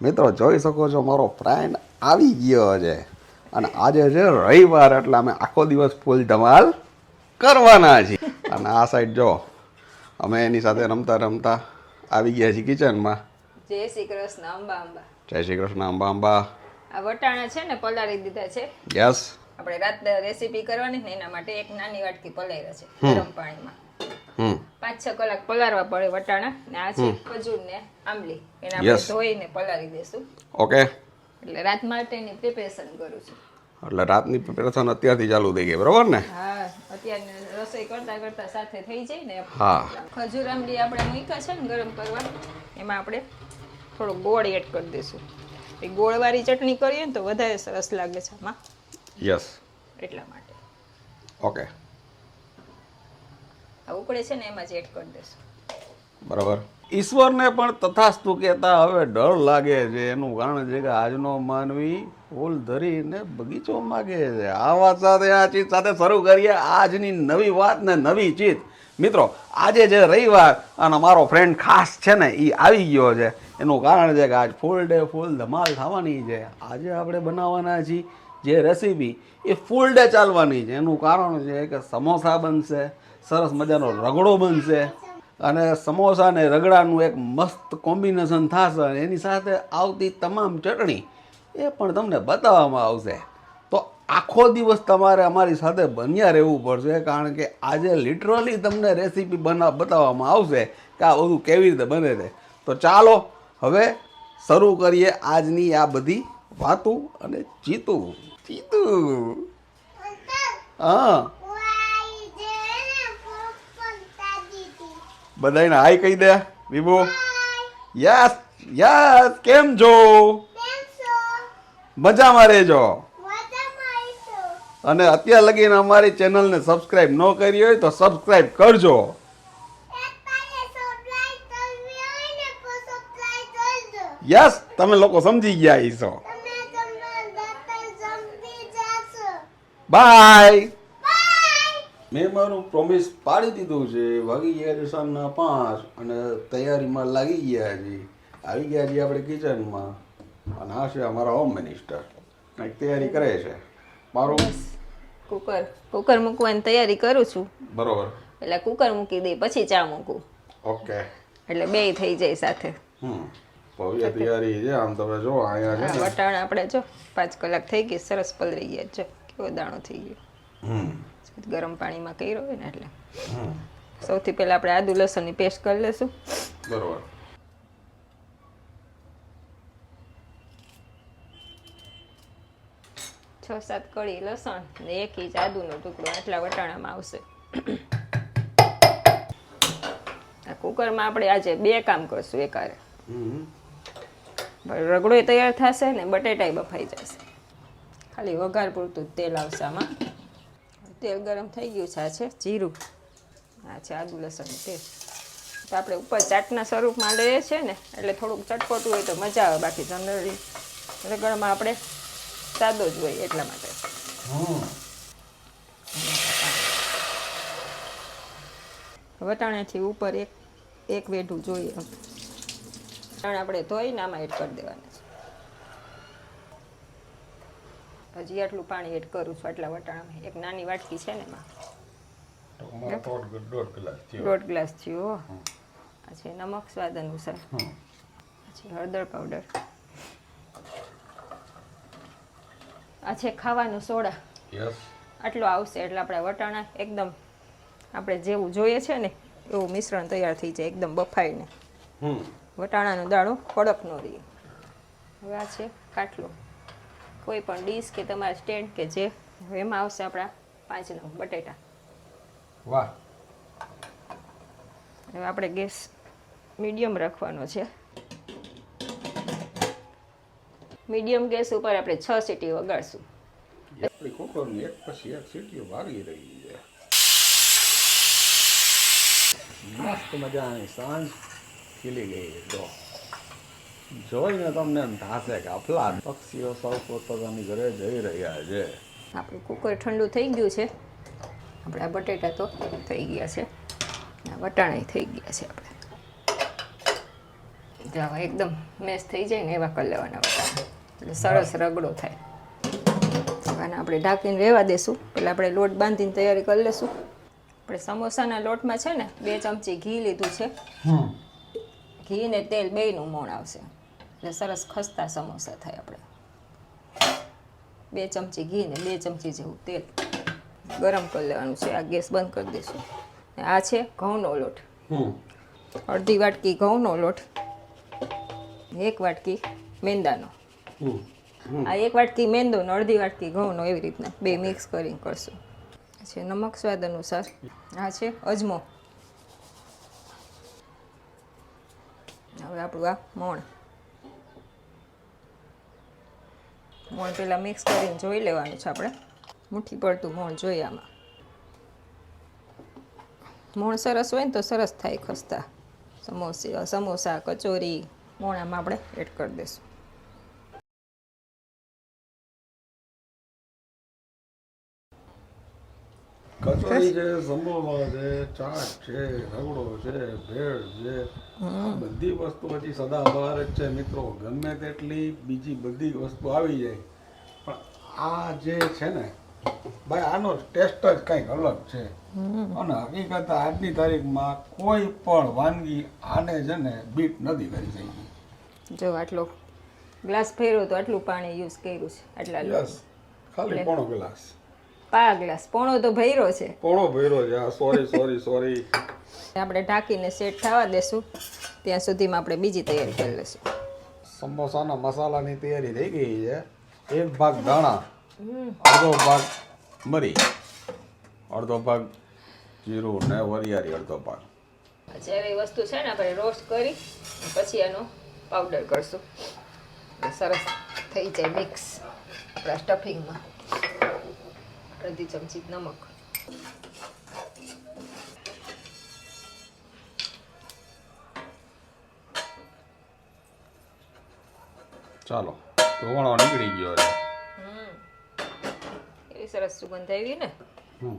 મિત્રો જોઈ શકો છો મારો ફ્રેન્ડ આવી ગયો છે. અને આજે છે રવિવાર એટલે અમે આખો દિવસ ફૂલ ધમાલ કરવાના છીએ. અને આ સાઈડ જો અમે એની સાથે રમતા રમતા આવી ગયા છીએ કિચનમાં જય શ્રી કૃષ્ણ અંબા અંબા. જય શ્રી કૃષ્ણ અંબા અંબા. આ વટાણા છે ને પલાળી દીધા છે. યસ આપણે રાત રેસીપી કરવાની ને એના માટે એક નાની વાટકી પલાળ્યા છે ગરમ પાણીમાં. પાંચ છ કલાક પલાળવા પડે વટાણા ને આ છે ખજૂર ને આંબલી. એને આપણે. ધોઈને પલાળી દેશું ઓકે એટલે રાત માટેની પ્રિપેરેશન કરું છું. એટલે રાતની પ્રિપેરેશન અત્યારથી ચાલુ થઈ ગઈ બરોબર ને? હા અત્યારે રસોઈ કરતા કરતા સાથે થઈ જાય ને. હા. ખજૂર આંબલી આપણે મૂક્યા છે ને ગરમ કરવા એમાં આપણે થોડો ગોળ એડ કરી દઈશું. એ ગોળવાળી ચટણી કરીએ ને તો વધારે સરસ લાગે છે આમાં. યસ એટલા માટે. ઓકે આ ઉકળે છે ને એમાં જ એડ કરી દઈશું. બરાબર. ઈશ્વરને પણ તથાસ્તુ કહેતા હવે ડર લાગે છે. એનું કારણ છે કે આજનો માનવી ફૂલ ધરીને બગીચો માગે છે. આ વાત સાથે, આ ચીજ સાથે શરૂ કરીએ આજની નવી વાત ને નવી ચીજ. મિત્રો, આજે જે રવિવાર અને મારો ફ્રેન્ડ ખાસ છે ને એ આવી ગયો છે. એનું કારણ છે કે આજ ફૂલ ડે ફૂલ ધમાલ થવાની છે. આજે આપણે બનાવવાના છીએ જે રેસીપી એ ફૂલ ડે ચાલવાની છે. એનું કારણ છે કે સમોસા બનશે સરસ મજાનો રગડો બનશે. અને સમોસા ને રગડાનું એક મસ્ત કોમ્બિનેશન થશે. અને એની સાથે આવતી તમામ ચટણી એ પણ તમને બતાવવામાં આવશે. તો આખો દિવસ તમારે અમારી સાથે બન્યા રહેવું પડશે, કારણ કે આજે લિટરલી તમને રેસીપી બના બતાવવામાં આવશે કે આ બધું કેવી રીતે બને છે. તો ચાલો, હવે શરૂ કરીએ આજની આ બધી વાતું અને ચીતું. ચીતું. હા. બધાને હાય કહી દે વિભુ. યસ યસ કેમ છો? મજામાં રહેજો. અને અત્યાર લગીને અમારી ચેનલને સબસ્ક્રાઇબ ન કરી હોય તો સબસ્ક્રાઇબ કરજો. યસ તમે લોકો સમજી ગયા હશો. બાય મેં મારું પ્રોમિસ પાડી દીધું છે. વાગી ગયા છે સાંજના પાંચ અને તૈયારીમાં લાગી ગયા છે આવી ગયા છીએ આપણે કિચનમાં. અને આ છે અમારા હોમ મિનિસ્ટર કંઈક તૈયારી કરે છે. મારું કુકર કુકર મૂકવાની તૈયારી કરું છું. બરોબર. એટલે કુકર મૂકી દઈ પછી ચા મૂકું. ઓકે. એટલે બે થઈ જાય સાથે. હમ. ભવ્ય તૈયારી છે. આમ તમે જો અહીંયા છે વટાણા આપણે જો પાંચ કલાક થઈ ગઈ સરસ પલળી ગયા જો કેવો દાણો થઈ ગયો. હમ. ગરમ પાણીમાં કર્યો હોય ને એટલે. સૌથી પહેલા આપણે આદુ લસણની પેસ્ટ કરી લેશું. બરોબર. છ સાત કળી લસણ ને એક ઇંચ આદુનો ટુકડો આટલા વટાણામાં આવશે. આ કુકરમાં આપણે આજે બે કામ કરશું એકારે. રગડો તૈયાર થશે ને બટેટાય બફાઈ જશે. ખાલી વઘાર પૂરતું તેલ આવશે આમાં. તેલ ગરમ થઈ ગયું છે. આ છે જીરું. આ છે આદુ લસણનું તેલ તો આપણે ઉપર ચાટના સ્વરૂપમાં લઈએ છીએ ને, એટલે થોડુંક ચટપટું હોય તો મજા આવે. બાકી જનરલી રગડમાં આપણે સાદો જ હોય એટલા માટે. વટાણાથી ઉપર એક એક વેઢું જોઈએ. વટાણા આપણે ધોઈને આમાં એડ કરી દેવાના છે હજી આટલું પાણી એડ કરું છું આટલા વટાણામાં. એક નાની વાટકી છે ને એમાં. દોઢ ગ્લાસ થયો. પછી નમક સ્વાદ અનુસાર. પછી હળદર પાવડર. આ છે ખાવાનું સોડા. આટલો આવશે એટલે આપણા વટાણા એકદમ આપણે જેવું જોઈએ છે ને એવું મિશ્રણ તૈયાર થઈ જાય એકદમ બફાઈને. વટાણાનો દાણો કડક ન રહે. હવે આ છે કાટલો. કોઈ પણ ડીશ કે તમારા સ્ટેન્ડ કે જે એમાં આવશે આપણા પાંચ નંગ બટેટા. વાહ. હવે આપણે ગેસ મીડિયમ રાખવાનો છે. મીડિયમ ગેસ ઉપર આપણે છ સીટી વગાડશું. આપણી કુકરની એક પછી એક સીટીઓ વાગી રહી છે. મસ્ત મજાની સાંજ ખીલી ગઈ જોઈને તમને એમ થશે કે અફલા પક્ષીઓ સૌ પોતાની ઘરે જઈ રહ્યા છે. આપણું કુકર ઠંડુ થઈ ગયું છે. આપણા બટેટા તો થઈ ગયા છે. આ વટાણા થઈ ગયા છે આપણે. જાવ એકદમ મેશ થઈ જાય ને એવા કરી લેવાના વટાણા. એટલે સરસ રગડો થાય. આને આપણે ઢાંકીને રહેવા દેશું. એટલે આપણે લોટ બાંધીને તૈયારી કરી લેશું. આપણે સમોસાના લોટમાં છે ને બે ચમચી ઘી લીધું છે. ઘી ને તેલ બેયનું મોણ આવશે. એટલે સરસ ખસ્તા સમોસા થાય આપણે. બે ચમચી ઘી ને બે ચમચી જેવું તેલ ગરમ કરી લેવાનું છે. આ ગેસ બંધ કરી દઈશું. આ છે ઘઉંનો લોટ. અડધી વાટકી ઘઉંનો લોટ એક વાટકી મેંદાનો. આ એક વાટકી મેંદો ને અડધી વાટકી ઘઉંનો એવી રીતના બે મિક્સ કરીને કરશું. છે નમક સ્વાદ અનુસાર. આ છે અજમો. હવે આપણું આ મોણ. મોણ પહેલાં મિક્સ કરીને જોઈ લેવાનું છે આપણે. મુઠ્ઠી પડતું મોણ જોઈએ આમાં. મોણ સરસ હોય ને તો સરસ થાય ખસ્તા. સમોસા સમોસા, કચોરી મોણામાં આપણે એડ કરી દઈશું. કચોરી છે સમોસા છે ચાટ છે રગડો છે ભેળ છે. બધી વસ્તુ હજી સદાબહાર જ છે મિત્રો. ગમે તેટલી બીજી બધી વસ્તુ આવી જાય. પણ આ જે છે ને ભાઈ આનો ટેસ્ટ જ કંઈક અલગ છે. અને હકીકત આજની તારીખમાં કોઈ પણ વાનગી આને છે ને બીટ નથી કરી શકી. જો આટલો ગ્લાસ ફેર્યો તો આટલું પાણી યુઝ કર્યું છે આટલા ખાલી પોણો ગ્લાસ. પા ગ્લાસ પોણો તો ભૈરો છે. પોણો ભૈરો છે. આ સોરી સોરી સોરી આપણે ઢાંકીને સેટ થવા દેશું. ત્યાં સુધીમાં આપણે બીજી તૈયારી કરી લઈશું સમોસાના મસાલાની તૈયારી થઈ ગઈ છે. એક ભાગ દાણા અડધો ભાગ મરી અડધો ભાગ જીરું ને વરિયાળી અડધો ભાગ. જેવી વસ્તુ છે ને આપણે રોસ્ટ કરી પછી એનો પાવડર કરશું. સરસ થઈ જાય મિક્સ આપણા સ્ટફિંગમાં અડધી ચમચી નમક ચાલો ધોવાણો નીકળી ગયો છે એવી સરસ સુગંધ આવી ને. હમ.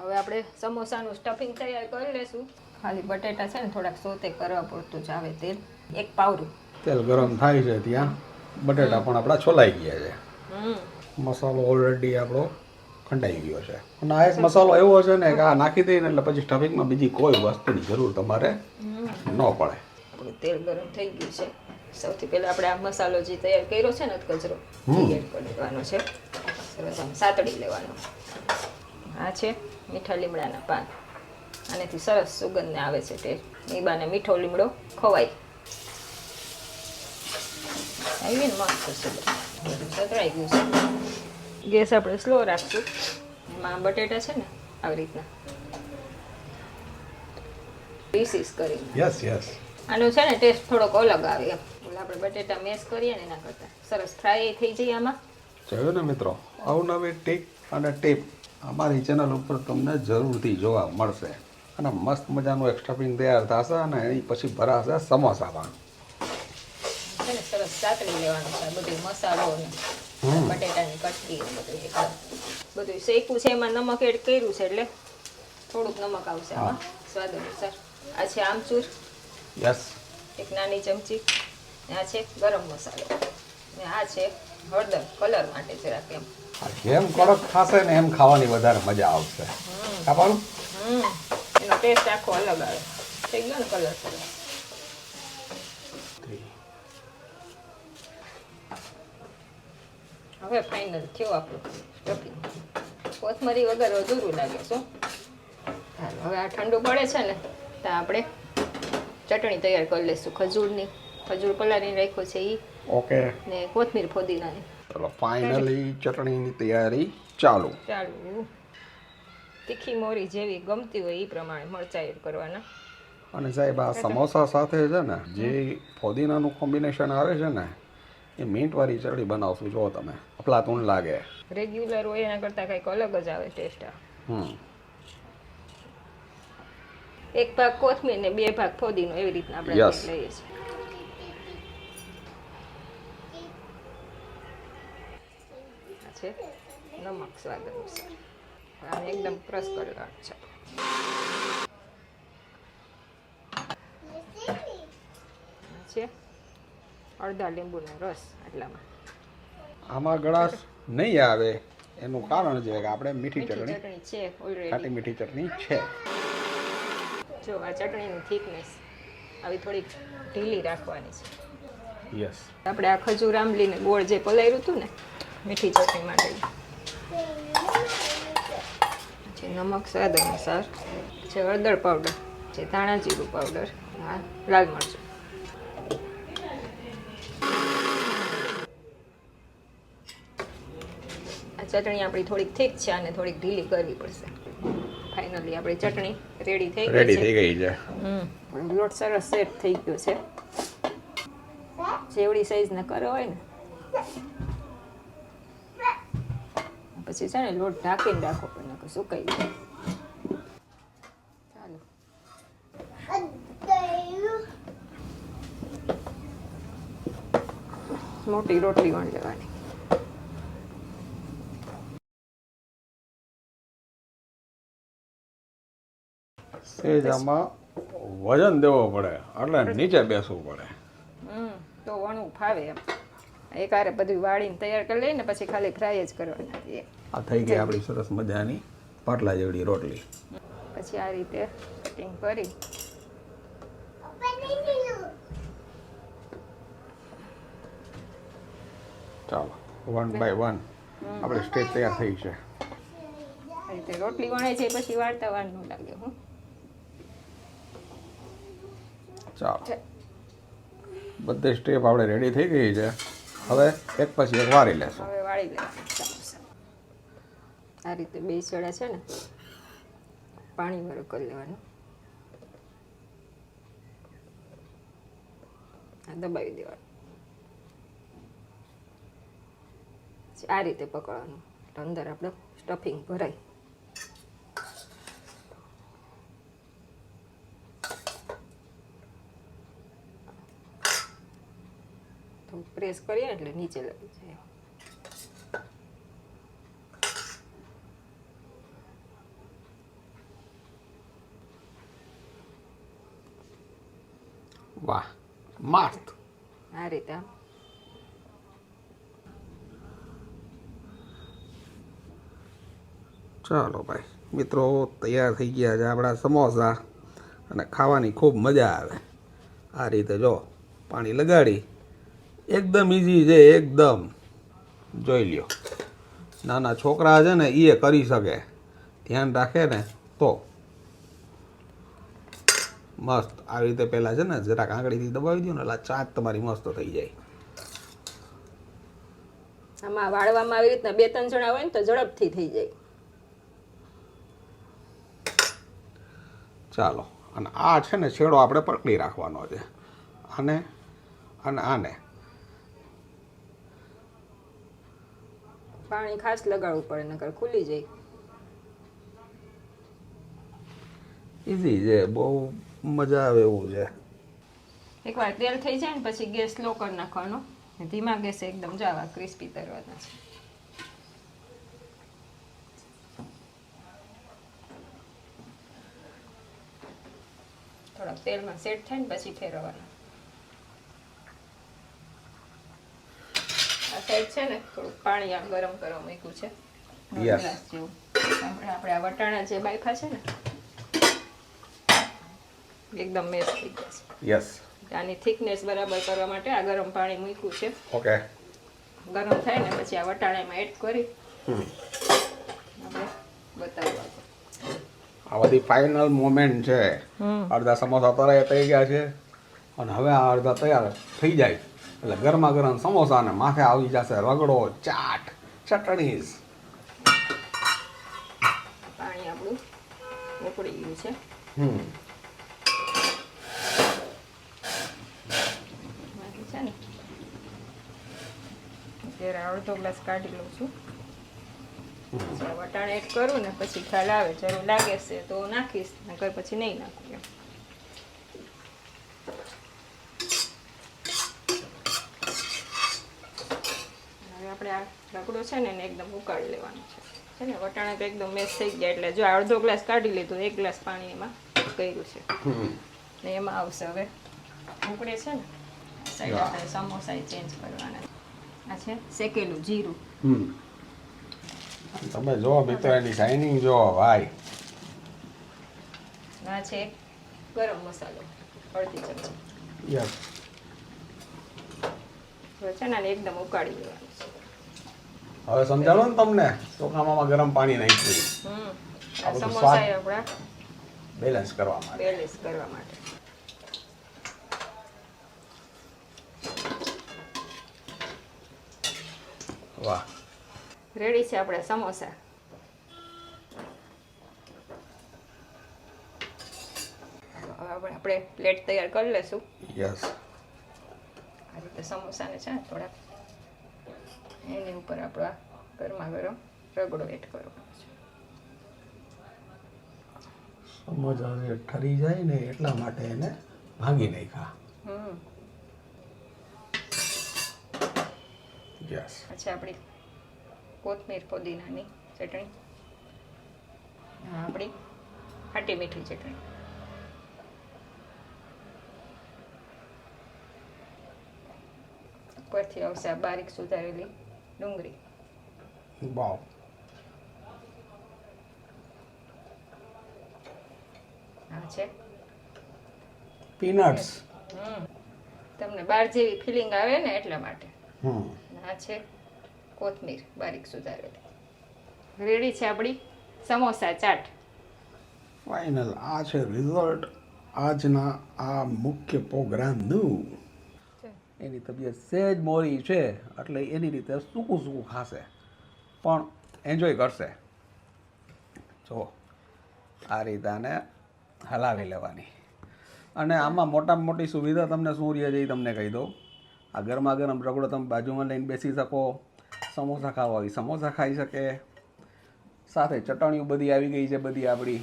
હવે આપણે સમોસાનું સ્ટફિંગ તૈયાર કરી લેશું. ખાલી બટેટા છે ને થોડાક સોતે કરવા પૂરતું જ આવે તેલ. એક પાવરું તેલ ગરમ થાય છે ત્યાં. બટેટા પણ આપણા છોલાઈ ગયા છે. હમ. મસાલો ઓલરેડી આપણો ખંડાઈ ગયો છે. અને આ એક મસાલો એવો છે ને કે આ નાખી દઈએ એટલે પછી સ્ટફિંગમાં બીજી કોઈ વસ્તુની જરૂર તમારે ન પડે. આપણું તેલ ગરમ થઈ ગયું છે. સૌથી પહેલા આપણે આ મસાલો જે તૈયાર કર્યો છે ને કચરો લેવાનો એડ કરી દેવાનો છે. સરસ આમ સાતડી લેવાનો. આ છે મીઠા લીમડાના પાન. આનેથી સરસ સુગંધને આવે છે તે એ મીઠો લીમડો ખવાય. આવી ને મસ્ત સુગંધ સતરાઈ ગયું છે. ગેસ આપણે સ્લો રાખશું. એમાં બટેટા છે ને આવી રીતના. પીસીસ કરી. યસ યસ આનો છે ને ટેસ્ટ થોડોક અલગ આવે એમ. એટલે આપણે બટેટા મેશ કરીએ ને એના કરતાં. સરસ ફ્રાય થઈ જાય આમાં. જોયું ને મિત્રો? અવનવી ટીક અને ટીપ અમારી ચેનલ ઉપર તમને જરૂરથી જોવા મળશે. અને મસ્ત મજાનું એક્સ્ટ્રા પિંગ તૈયાર થશે અને એ પછી ભરાશે સમોસામાં છે સરસ સાતળી લેવાનું છે આ બધું મસાલો ને. બટેટાની કટકી બધું એકદમ બધું શેકું છે એમાં નમક એડ કર્યું છે એટલે થોડુંક નમક આવશે આમાં સ્વાદ અનુસાર. આ છે આમચૂર યસ. એક નાની ચમચી. ને આ છે ગરમ મસાલો. ને આ છે હળદર કલર માટે જરાક એમ. જેમ કડક ખાશે ને એમ ખાવાની વધારે મજા આવશે. ખાવાનું? હમ. એનો ટેસ્ટ આખો અલગ આવે. થઈ ગયો ને કલર સરસ હવે ફાઇનલ થયો આપણું સ્ટફિંગ કોથમરી વગર અધૂરું લાગે શું ચાલો હવે આ ઠંડુ પડે છે ને તો આપણે ચટણી તૈયાર કરી લઈશું. ખજૂરની ખજૂર પલાળી રાખ્યો છે એ ઓકે. ને કોથમીર ફોદીનાની. ચલો ફાઇનલી ચટણીની તૈયારી ચાલુ. ચાલુ તીખી મોરી જેવી ગમતી હોય એ પ્રમાણે મરચા એડ કરવાના. અને સાહેબ આ સમોસા સાથે છે ને જે ફોદીનાનું કોમ્બિનેશન આવે છે ને એ મીંટવાળી ચટણી બનાવશું જો તમે. અફલાતુન લાગે. રેગ્યુલર હોય એના કરતાં કંઈક અલગ જ આવે ટેસ્ટ હમ. એક ભાગ કોથમીર ને બે ભાગ ફોદીનો એવી રીતના આપણે લઈએ છીએ. છે નમક સ્વાદ અનુસાર આને એકદમ ક્રશ છે છે અડધા લીંબુનો રસ આટલામાં. આમાં ગળાશ નહીં આવે. એનું કારણ છે કે આપણે મીઠી ચટણી. છે ખાટી મીઠી ચટણી છે. જો આ ચટણીની થિકનેસ આવી થોડીક ઢીલી રાખવાની છે. યસ આપણે આ ખજૂર આંબલીને ગોળ જે પલાયરું હતું ને મીઠી ચટણી માટે. પછી નમક સ્વાદ અનુસાર છે હળદર પાવડર છે ધાણા જીરું પાવડર હા લાલ મરચું. ચટણી આપણી થોડીક થીક છે અને થોડીક ઢીલી કરવી પડશે. ફાઇનલી આપણી ચટણી રેડી થઈ ગઈ રેડી થઈ ગઈ છે. હમ. લોટ સરસ સેટ થઈ ગયો છે. જેવડી સાઈઝને કરો હોય ને. પછી છે ને લોટ ઢાંકીને રાખો પણ સુકાઈ જાય. મોટી રોટલી વણ લેવાની. સેજ આમાં વજન દેવો પડે એટલે નીચે બેસવું પડે. હમ તો વણું ફાવે એમ. એક હારે બધું વાળીને તૈયાર કરી લઈને પછી ખાલી ફ્રાય જ કરવાની આ થઈ ગઈ આપણી સરસ મજાની પાટલા જેવડી રોટલી. પછી આ રીતે કટિંગ કરી. ચાલો વન બાય વન આપણે સ્ટેજ તૈયાર થઈ છે. રીતે રોટલી વણાય છે પછી વાળતા વાર ન લાગે હું. ચાલો. બધી સ્ટેપ આપણે રેડી થઈ ગઈ છે. હવે એક પછી એક વાળી લેશું. હવે વાળી લેશું આ રીતે બે સડા છે ને પાણી વાળું કરી લેવાનું. આ દબાવી દેવાનું. આ રીતે પકડવાનું. અંદર આપણે સ્ટફિંગ ભરાય. તો પ્રેસ કરીએ એટલે નીચે લાગી જાય વાહ મસ્ત આ રીતે ચાલો ભાઈ મિત્રો તૈયાર થઈ ગયા છે આપણા સમોસા. અને ખાવાની ખૂબ મજા આવે. આ રીતે જો પાણી લગાડી. એકદમ ઇઝી છે એકદમ. જોઈ લ્યો. નાના છોકરા છે ને એ કરી શકે. ધ્યાન રાખે ને તો. મસ્ત. આવી રીતે પહેલાં છે ને જરાક આંગળીથી દબાવી દો ને એટલે ચાંચ તમારી મસ્ત થઈ જાય. આમાં વાળવામાં આવી રીતના બે ત્રણ જણા હોય ને તો ઝડપથી થઈ જાય. ચાલો. અને આ છે ને છેડો આપણે પકડી રાખવાનો છે. આને અને આને. પાણી ખાસ લગાડવું પડે નકર ખુલી જાય. ઇઝી છે બહુ મજા આવે એવું છે. એકવાર તેલ થઈ જાય ને પછી ગેસ લો કરી નાખવાનો. ને ધીમા ગેસે એકદમ જાવા ક્રિસ્પી તરવાના છે. થોડાક તેલમાં સેટ થાય ને પછી ફેરવવાના. સાઈડ છે ને થોડુંક પાણી આમ ગરમ કરવા મૂક્યું છે. ગ્લાસ જેવું. આપણે આ વટાણા જે બાયફા છે ને એકદમ મેસ થઈ ગયા છે. યસ આની થિકનેસ બરાબર કરવા માટે આ ગરમ પાણી મૂક્યું છે. ઓકે ગરમ થાય ને પછી આ વટાણામાં એડ કરી આપણે બતાવવા. આ બધી ફાઇનલ મોમેન્ટ છે. અડધા સમોસા તરાય થઈ ગયા છે. અને હવે આ અડધા તૈયાર થઈ જાય. એટલે ગરમા ગરમ સમોસા અને માથે આવી જશે રગડો ચાટ. ચટણી પાણી આપણું ઉકળી ગયું છે. હમ. ને? અત્યારે અડધો ગ્લાસ કાઢી લઉં છું. વટાણ એડ કરું ને પછી ખ્યાલ આવે જરૂર લાગે છે તો નાખીશ નકર પછી નહીં નાખું એમ હવે આપણે આ રગડો છે ને એને એકદમ ઉકાળી લેવાનો છે. છે ને વટાણા તો એકદમ મેસ થઈ ગયા એટલે જો અડધો ગ્લાસ કાઢી લીધું એક ગ્લાસ પાણી એમાં કર્યું છે. ને એમાં આવશે હવે ઉકળે છે ને સાઈડ આપણે સમોસા ચેન્જ કરવાના. આ છે શેકેલું જીરું. તમે જો મિત્રો એની શાઇનિંગ જો ભાઈ. આ છે ગરમ મસાલો અડધી ચમચી. યસ. છે ને એકદમ ઉકાળી દેવાનું છે. હવે સમજાણો ને તમને? ચોખામાં ગરમ પાણી બધું સમોસા સ્વાદ. બેલેન્સ કરવા માટે. બેલેન્સ કરવા માટે. વાહ. રેડી છે આપણે સમોસા? હવે આપણે પ્લેટ તૈયાર કરી લેશું યસ આ રીતે સમોસાને છે ને થોડાક એની ઉપર આપણા ગરમા ગરમ રગડો એડ કરવાનો છે સમજ હવે ઠરી જાય ને એટલા માટે એને ભાંગી નાખ્યા. યસ પછી આપણી કોથમીર પુદીનાની ચટણી. આપણી ખાટી મીઠી ચટણી. ઉપરથી આવશે આ બારીક સુધારેલી ડુંગળી. વાવ. આ છે. પીનટ્સ તમને બાર જેવી ફિલિંગ આવે ને એટલા માટે. હમ. આ છે કોથમીર બારીક સુધારેલી. રેડી છે આપણી? સમોસા ચાટ. ફાઇનલ આ છે રિઝલ્ટ આજના આ મુખ્ય પ્રોગ્રામનું એની તબિયત સહેજ મોરી છે એટલે એની રીતે સૂકું સૂકું ખાશે. પણ એન્જોય કરશે. જો આ રીતે આને હલાવી લેવાની. અને આમાં મોટામાં મોટી સુવિધા તમને શું રહે છે એ તમને કહી દઉં. આ ગરમા ગરમ રગડો તમે બાજુમાં લઈને બેસી શકો. સમોસા ખાવા હોય સમોસા ખાઈ શકે. સાથે ચટણીઓ બધી આવી ગઈ છે બધી આપણી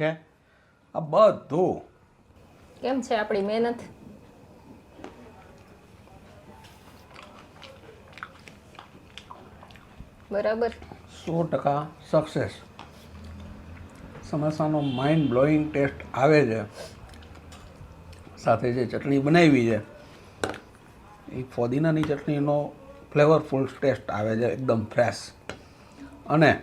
છે? આ બધું. કેમ છે આપણી મહેનત? બરાબર. સો ટકા સક્સેસ સમોસાનો માઇન્ડ બ્લોઈંગ ટેસ્ટ આવે છે. સાથે જે ચટણી બનાવી છે એ ફોદીનાની ચટણીનો ફ્લેવરફુલ ટેસ્ટ આવે છે એકદમ ફ્રેશ અને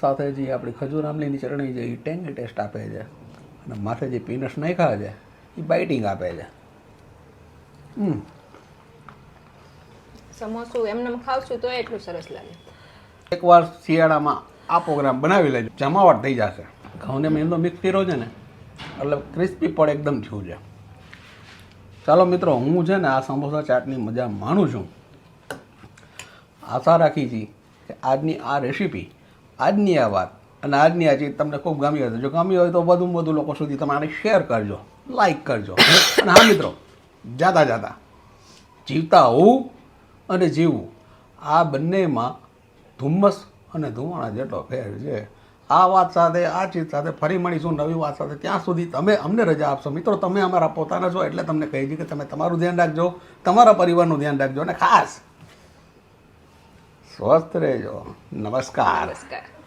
સાથે જે આપણી ખજૂર આમલીની ચટણી છે એ ટેંગી ટેસ્ટ આપે છે. અને માથે જે પીનટ્સ નાખ્યા છે એ બાઇટિંગ આપે છે. હમ. સમોસું એમને ખાવશું તો એટલું સરસ લાગે. એકવાર શિયાળામાં આ પ્રોગ્રામ બનાવી લેજો. જમાવટ થઈ જશે. ઘઉંને મેંદો મિક્સ કર્યો છે ને, એટલે ક્રિસ્પી પણ એકદમ થયું છે. ચાલો મિત્રો, હું છે ને આ સમોસા ચાટની મજા માણું છું. આશા રાખી છે કે આજની આ રેસીપી આજની આ વાત અને આજની આ ચીજ તમને ખૂબ ગમી હશે. જો ગમી હોય તો વધુમાં વધુ લોકો સુધી તમે આને શેર કરજો લાઈક કરજો. અને હા મિત્રો, જાતા જાતા જીવતા હોવું અને જીવવું, આ બંનેમાં ધુમ્મસ અને ધુમાણા જેટલો ફેર છે. આ વાત સાથે, આ ચીજ સાથે ફરી મળીશું નવી વાત સાથે. ત્યાં સુધી તમે, અમને રજા આપશો. મિત્રો, તમે અમારા પોતાના છો એટલે તમને કહી દીધું કે તમે તમારું ધ્યાન રાખજો, તમારા પરિવારનું ધ્યાન રાખજો અને ખાસ સ્વસ્થ રહેજો. નમસ્કાર. નમસ્કાર.